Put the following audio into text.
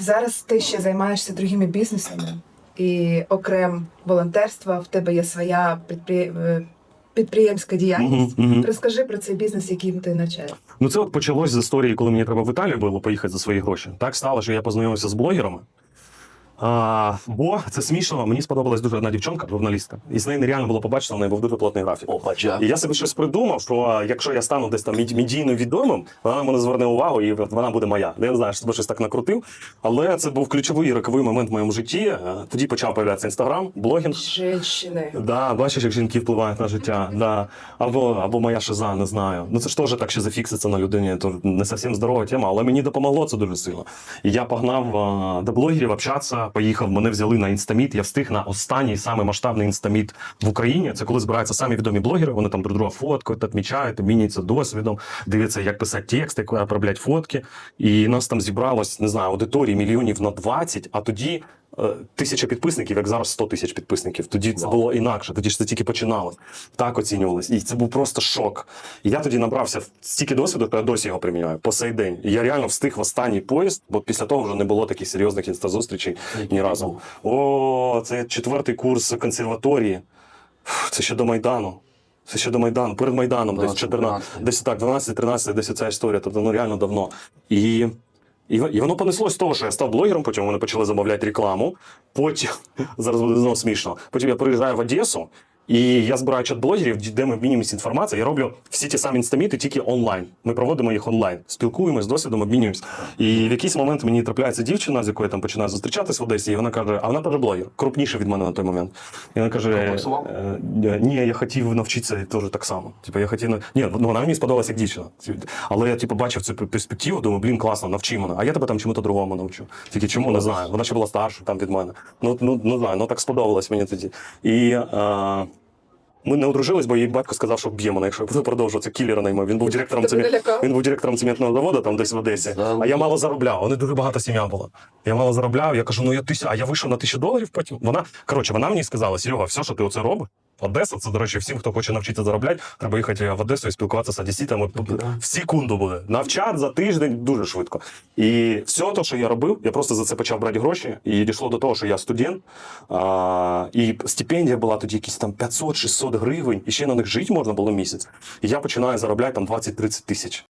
зараз ти ще займаєшся другими бізнесами, і окрем волонтерства, в тебе є своя підпри- е, підприємська діяльність. Розкажи про цей бізнес, яким ти навчаєш. Ну, це от почалось з історії, коли мені треба в Італію було поїхати за свої гроші. Так стало, що я познайомився з блогерами. А, бо це смішно, мені сподобалась дуже одна дівчинка, журналістка, і з нею нереально було побачити, в неї був дуже плотний графік. Опача. І я собі щось придумав, що якщо я стану десь там мед- медійно відомим, вона на мене зверне увагу і вона буде моя. Я не знаю, що себе щось так накрутив. Але це був ключовий роковий момент в моєму житті. Е, Тоді почав появлятися інстаграм, блогінг. Женщини. Да, бачиш, як жінки впливають на життя. Да. Або, або моя шиза, не знаю. Ну це ж теж так ще зафікситься на людині. То не зовсім здорова тема, але мені допомогло це дуже сильно. І я погнав а, до блогерів общатися, поїхав, мене взяли на інстаміт. Я встиг на останній самий масштабний інстаміт в Україні. Це коли збираються самі відомі блогери. Вони там друг друга фоткають, відмічають, обмінюються досвідом, дивляться, як писати текст, як обробляти фотки. І нас там зібралось, не знаю, аудиторії мільйонів на 20, а тоді. Е, Тисяча підписників, як зараз 100 тисяч підписників. Тоді це було інакше, тоді ж це тільки починалось. Так оцінювалось. І це був просто шок. І я тоді набрався стільки досвіду, що я досі його приміняю по сей день. І я реально встиг в останній поїзд, бо після того вже не було таких серйозних інстазустрічей ні разу. О, це четвертий курс консерваторії. Це ще до Майдану. Це ще до Майдану, перед Майданом, десь 14, 12. десь так, 12-13, десь ця історія, тобто ну реально давно. І, і, і воно понеслось з того, що я став блогером, потім вони почали замовляти рекламу. Потім зараз буде знову смішно. Потім я приїжджаю в Одесу. І я збираю чат-блогерів, де ми обмінюємося інформацією. Я роблю всі ті самі інстаміти, тільки онлайн. Ми проводимо їх онлайн, спілкуємось, досвідом обмінюємося. І в якийсь момент мені трапляється дівчина, з якою я там починаю зустрічатись в Одесі, і вона каже: а вона теж блогер, крупніша від мене на той момент. І вона каже: е, ні, я хотів навчитися теж так само. Типу, я хотів ні, ну вона мені сподобалася як дівчина. Але я типу бачив цю перспективу, думаю, блін, класно, навчи мене. А я тебе там чому-то другому навчу. Тільки чому не знаю. Вона ще була старша там від мене. Ну, ну не знаю, ну так сподобалось мені тоді. І е, ми не одружились, бо їй батько сказав, що б'є мене, якщо я буду продовжувати кілера наймав. Він був директором Тебе він був директором цементного заводу, там десь в Одесі. А я мало заробляв. Вони дуже багата сім'я була. Я мало заробляв. Я кажу, ну я тисяча, а я вийшов на тисячу доларів потім. Вона коротше, вона мені сказала, Серега, все, що ти оце робиш. Одеса, це, до речі, всім, хто хоче навчитися заробляти, треба їхати в Одесу і спілкуватися з одеситами. В секунду буде. Навчати за тиждень дуже швидко. І все те, що я робив, я просто за це почав брати гроші. І дійшло до того, що я студент. А, і стипендія була тоді якісь там 500-600 гривень, і ще на них жити можна було місяць. І я починаю заробляти там 20-30 тисяч.